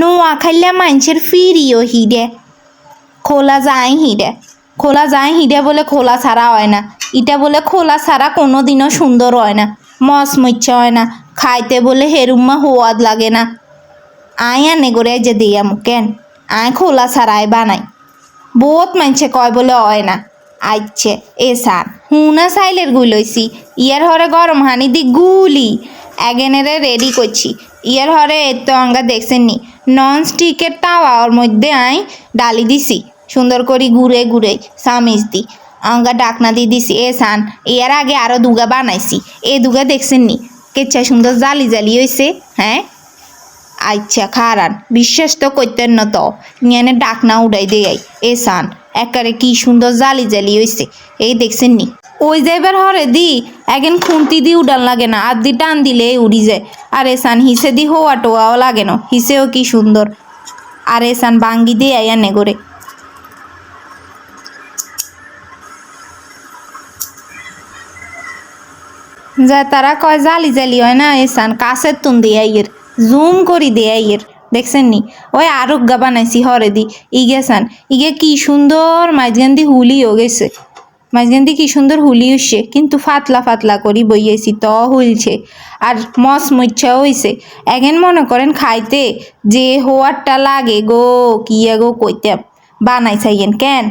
নোয়া খাইলে মানুষের ফিরিও হিডে খোলা যায় হিডে খোলা যায় হিডে বলে খোলা ছাড়া হয় না ইটা বলে খোলা ছাড়া কোনো দিনও সুন্দর হয় না মস মচ্ছা হয় না খাইতে বলে হেরুম্মা হোয়াদ লাগে না আয় আনে করে যে দিয়া কেন আয় খোলা ছাড়াই বানাই বহুত মানছে কয় বলে হয় না আইছে এ সান হুনা সাইলের গুলইছি ইয়ার হরে গরম হানি দি গুলি এগেনেরে রেডি করছি ইয়ার হরে এতো আঙ্গা দেখছেন নি নন স্টিকের তাওয়ার মধ্যে আই ডালি দিছি। সুন্দর করে ঘুরে ঘুরে সামিজ দি। আঙ্গা ডাকনা দিয়ে দিছি, এ সান এর আগে আরও দুগা বানাইছি। এ দুগা দেখছেন নি কেচ্ছা সুন্দর জালি জালি হয়েছে হ্যাঁ? আচ্ছা খারান, বিশ্বাস তো করতেন না তো। নিয়ে ডাকনা উড়াই দেয় এ সান, একারে কি সুন্দর জালি জালি হইছে। এই দেখছেন নি ওই যে এবার হরে দি একদিন খুন্তি দি উড়ান লাগে না, আর দি টান দিলে উড়ি যায়। আর এ সান হিসে দি হোয়া টোয়াও লাগে না, হিসেও কি সুন্দর। আর এ সান বাঙ্গি দিয়ে আইয়া নে করে যা তারা কয় জালি জালি হয় না এসান, কাছের তুন দিয়ে ইয়ের জুম করি দিয়ে ইয়ের দেখছেন নি? ওই আরোগ্যা বানাইছি হরে দি ইগেসান ইগে কি সুন্দর মাঝখান দি হুলিও গেছে। মাঝখান দিয়ে কি সুন্দর হুলি উঠছে কিন্তু ফাতলা ফাতলা করি বইয়েছি, ত হুলছে আর মস মুচ্ছা হইছে। এখন মনে করেন খাইতে যে হোয়ারটা লাগে গো, কি গো কইতে বানাই চাইয়েন কেন?